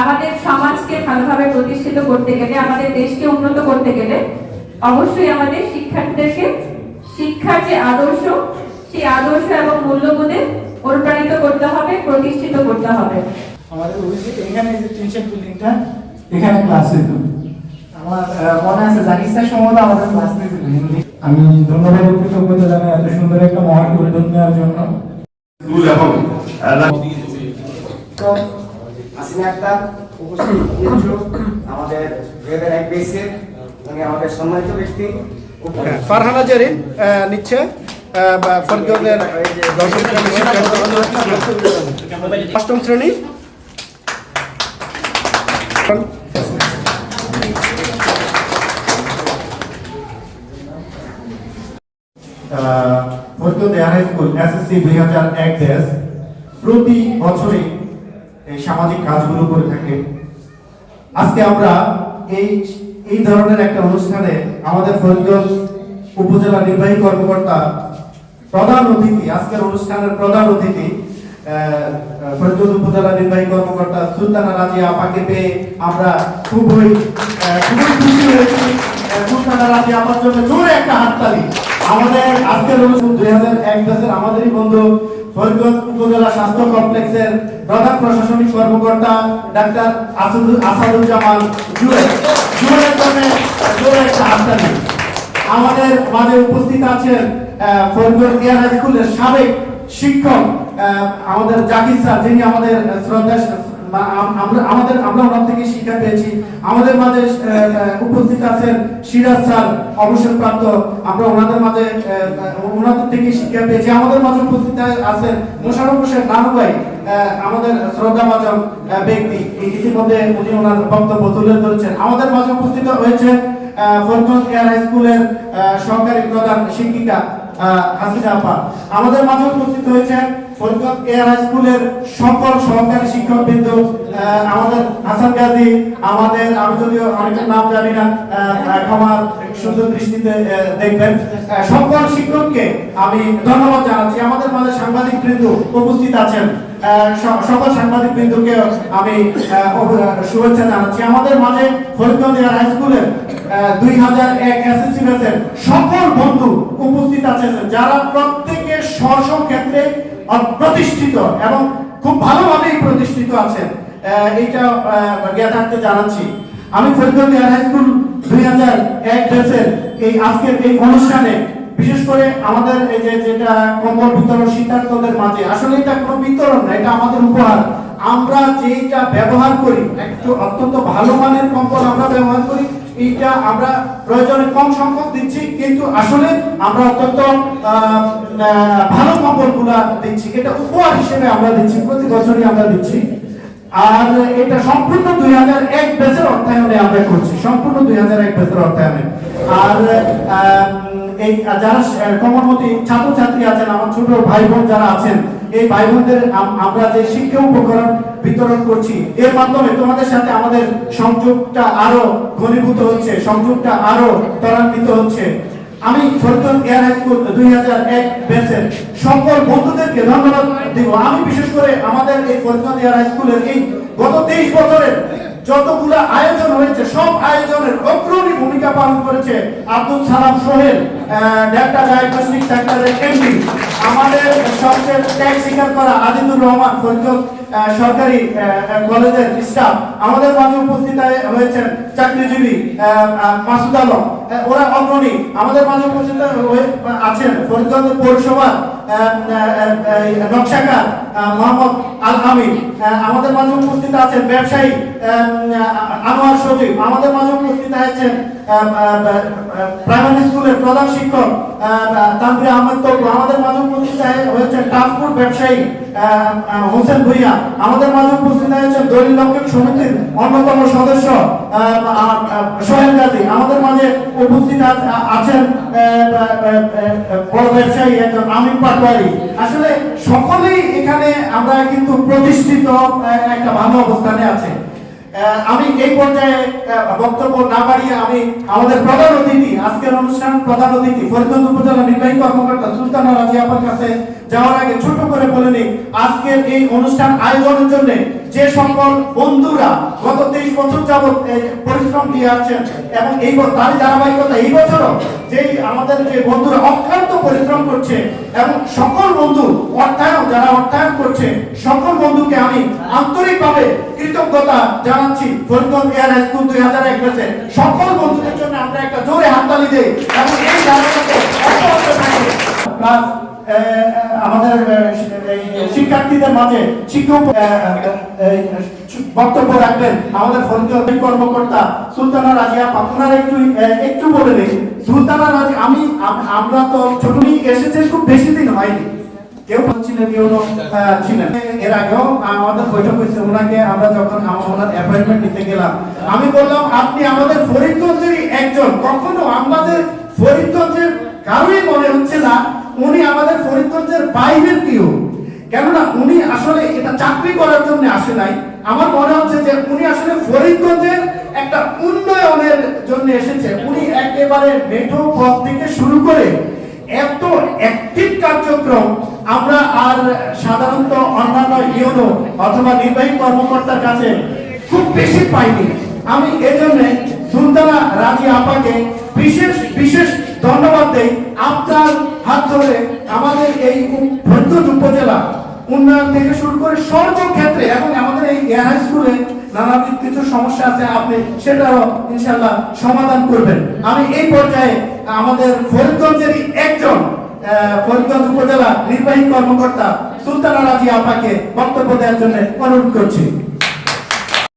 আমাদের সমাজকে ভালোভাবে প্রতিষ্ঠিত করতে গেলে আমাদের দেশকে উন্নত করতে গেলে অবশ্যই আমাদের শিক্ষার্থীদেরকে শিক্ষার যে আদর্শ সেই আদর্শ এবং মূল্যবোধে অনুপ্রাণিত করতে হবে প্রতিষ্ঠিত করতে হবে। আমাদের এখানে যে টিউশন বিল্ডিংটা এখানে ক্লাস হইত আমার মনে আছে জাকির স্যার সম্ভবত আমাদের ক্লাস নিয়েছিল হিন্দি। আমি ধন্যবাদ ও কৃতজ্ঞতা জানাই এত সুন্দর একটা মহান উদ্যোগ নেওয়ার জন্য। স্কুল এবং এলাকা আক্তার উপস্থিত হয়েছিল আমাদের গ্রেডের এক বেসের উনি আমাদের সম্মানিত ব্যক্তি ফারহানা জেরিন নিচ্ছে ফরিদগঞ্জের। অষ্টম শ্রেণি ফরিদগঞ্জ হাই স্কুল এসএসসি দুই হাজার এক প্রতি বছরে এই সামাজিক কাজগুলো করে থাকে। আজকে আমরা এই এই ধরনের একটা অনুষ্ঠানে আমাদের ফরিদগঞ্জ উপজেলা নির্বাহী কর্মকর্তা প্রধান অতিথি, আজকের অনুষ্ঠানের প্রধান অতিথি ফরিদগঞ্জ উপজেলা নির্বাহী কর্মকর্তা সুলতানা রাজিয়া আপাকে পেয়ে আমরা খুবই খুবই খুশি হয়েছি। সুলতানা রাজিয়া আপার জন্য জোরে একটা হাততালি। আমাদের আজকের অনুষ্ঠান দুই হাজার এক আমাদেরই বন্ধু ফরিদগঞ্জ উপজেলা স্বাস্থ্য কমপ্লেক্সের প্রধান প্রশাসনিক কর্মকর্তা ডাক্তার আসাদুল আসাদুজ্জামান আমাদের মাঝে উপস্থিত আছেন ফরিদগঞ্জ স্কুলের সাবেক শিক্ষক আমাদের জাকির স্যার, যিনি আমাদের শ্রদ্ধা আমরা, আমাদের, আমরা ওনার থেকে শিক্ষা পেয়েছি। আমাদের মাঝে উপস্থিত আছেন সিরাজ স্যার, অবসরপ্রাপ্ত। আমরা ওনাদের মাঝে ওনাদের থেকে শিক্ষা পেয়েছি। আমাদের মাঝে উপস্থিত আছেন মোশারফ হোসেন ব্যক্তি। ইতিমধ্যে উনি ওনার বক্তব্য তুলে ধরেছেন। আমাদের মাঝে উপস্থিত ফরিদগঞ্জ এয়ার হাই স্কুলের সহকারী প্রধান শিক্ষিকা হাসিনা আপা। আমাদের মাঝে উপস্থিত হয়েছেন ফরিদগঞ্জ এয়ার স্কুলের সকল সহকারী শিক্ষক বিন্দু আমাদের হাসান গাজী, আমাদের, আমি যদিও নাম জানি না ক্ষমার সুন্দর দৃষ্টিতে দেখবেন। সকল শিক্ষককে আমি ধন্যবাদ জানাচ্ছি। আমাদের মাঝে সাংবাদিক বৃন্দ উপস্থিত আছেন। সকল সাংবাদিক বৃন্দকে আমি শুভেচ্ছা জানাচ্ছি। আমাদের মাঝে ফরিদগঞ্জ এয়ার হাই স্কুলের দুই হাজার এক এসএসসি ব্যাচের সকল বন্ধু উপস্থিত আছেন যারা প্রত্যেকে স্ব স্ব ক্ষেত্রে প্রতিষ্ঠিত এবং খুব ভালোভাবেই প্রতিষ্ঠিত আছেন এইটা জ্ঞাতার্থে জানাচ্ছি। আমি হাই স্কুল দুই হাজার এক ব্যাচের এই আজকের এই অনুষ্ঠানে, বিশেষ করে আমাদের এই যে যেটা কম্বল বিতরণ শীতার্থদের মাঝে, আসলে এটা কোনো বিতরণ না, এটা আমাদের উপহার। আমরা যেটা ব্যবহার করি, একটু অত্যন্ত ভালো মানের কম্বল আমরা ব্যবহার করি এইটা আমরা প্রয়োজনে কম সংখ্যক দিচ্ছি, কিন্তু আসলে আমরা অত্যন্ত ভালো কম্বলগুলা দিচ্ছি, এটা উপহার হিসেবে আমরা দিচ্ছি, প্রতি বছরই আমরা দিচ্ছি। আর এটা সম্পূর্ণ দুই হাজার এক বেসের অর্থায়নে আমরা করছি, সম্পূর্ণ দুই হাজার এক বেসের অর্থায়নে। আর এই যারা কমনমতি ছাত্রছাত্রী আছেন, আমার ছোট ভাই বোন যারা আছেন, এই ভাই বোনদের আমরা যে শিক্ষা উপকরণ বিতরণ করছি, এর মাধ্যমে তোমাদের সাথে আমাদের সংযোগটা আরও ঘনীভূত হচ্ছে, সংযোগটা আরও ত্বরান্বিত হচ্ছে। আমি এয়ার স্কুল দুই হাজার এক ব্যাচের সকল বন্ধুদেরকে ধন্যবাদ দিব। আমি বিশেষ করে আমাদের এই ফরিদগঞ্জ এয়ার স্কুলের এই গত তেইশ বছরের যতগুলো আয়োজন হয়েছে সব আয়োজনের অগ্রণী ভূমিকা পালন করেছে আব্দুল সালাম সোহেল ডেল্টা ডায়াগনস্টিক সেন্টারের এমডি আমাদের সবচেয়ে ট্যাগ স্বীকার করা আজিজুর রহমান আহ, সরকারি কলেজের স্টাফ আমাদের মাঝে উপস্থিত হয়েছেন চাকরিজীবী মাসুদ আলম। ওরা অগ্রণী। আমাদের মাঝে উপস্থিত আছেন ফরিদগঞ্জ পৌরসভার নকশাকার মোহাম্মদ আল আহ, আমাদের মাঝে উপস্থিত আছেন ব্যবসায়ী আনোয়ার সজীব। আমাদের মাঝে উপস্থিত আছেন প্রাইমারি স্কুলের প্রধান শিক্ষক তানভীর আহমেদ তপু আমাদের মাঝে উপস্থিত হয়ে- হয়েছেন ট্রান্সপোর্ট ব্যবসায়ী হোসেন ভুইয়া। আমাদের মাঝে উপস্থিত হয়েছেন দলিল লক্ষক সমিতির অন্যতম সদস্য সোহেল গাজী। আমাদের মাঝে উপস্থিত আছেন বড় ব্যবসায়ী একজন আসলে সকলেই এখানে আমরা কিন্তু প্রতিষ্ঠিত একটা ভালো অবস্থানে আছে। আমি এই পর্যায়ে বক্তব্য না বাড়িয়ে আমি আমাদের প্রধান অতিথি, আজকের অনুষ্ঠান প্রধান অতিথি, ফরিদগঞ্জ উপজেলা নির্বাহী কর্মকর্তা সুলতানা রাজি আপার কাছে যাওয়ার আগে ছোট করে বলে নিই, আজকের এই অনুষ্ঠান আয়োজনের জন্য যে সকল বন্ধুরা গত তেইশ বছর যাবত পরিশ্রম দিয়ে আসছেন এবং এই তারই ধারাবাহিকতা এই বছরও যেই আমাদের যে বন্ধুরা অক্লান্ত পরিশ্রম করছে এবং সকল বন্ধু অর্থায়ন, যারা অর্থায়ন করছে, সকল বন্ধুকে আমি আন্তরিকভাবে কৃতজ্ঞতা জানাচ্ছি ফরিদগঞ্জ এয়ার স্কুল দুই হাজার এক ব্যাচের সকল বন্ধুদের জন্য আমরা একটা জোরে হাততালি দেই এবং এই ধারাবাহিকতা আমাদের শিক্ষার্থীদের মাঝে শিক্ষক বক্তব্য রাখবেন। আমাদের ফরিদগঞ্জ কর্মকর্তা সুলতানা রাজিয়া, আপনারা একটু একটু বলে দিন। সুলতানা রাজি, আমি আমরা তো ছোটই এসেছে, খুব বেশি দিন হয়নি। কেউ কেউ ছিলেন। এর আগেও আমাদের বৈঠক হয়েছে, ওনাকে আমরা যখন ওনার অ্যাপয়েন্টমেন্ট নিতে গেলাম, আমি বললাম, আপনি আমাদের ফরিদগঞ্জেরই একজন। কখনো আমাদের ফরিদগঞ্জের কারোই মনে হচ্ছে না উনি আমাদের ফরিদগঞ্জের বাইরের কেউ। কেননা উনি আসলে এটা চাকরি করার জন্য আসে নাই। আমার মনে হচ্ছে যে উনি আসলে ফরিদগঞ্জের একটা উন্নয়নের জন্য এসেছে। উনি একেবারে মেঠো পথ থেকে শুরু করে এত অ্যাক্টিভ কার্যক্রম আমরা আর সাধারণত অন্যান্য ইউনো অথবা নির্বাহী কর্মকর্তার কাছে খুব বেশি পাইনি। আমি এজন্য সুলতানা রাজি আপাকে বিশেষ বিশেষ ধন্যবাদ দেই আপনার হাত ধরে আমাদের এই ভদ্রদ উপজেলা উন্নয়ন থেকে শুরু করে সর্বক্ষেত্রে এবং আমাদের এই হাই স্কুলে নানাবিধ কিছু সমস্যা আছে, আপনি সেটাও ইনশাল্লাহ সমাধান করবেন। আমি এই পর্যায়ে আমাদের ফরিদগঞ্জেরই একজন ফরিদগঞ্জ উপজেলা নির্বাহী কর্মকর্তা সুলতানা রাজি আপাকে বক্তব্য দেওয়ার জন্য অনুরোধ করছি।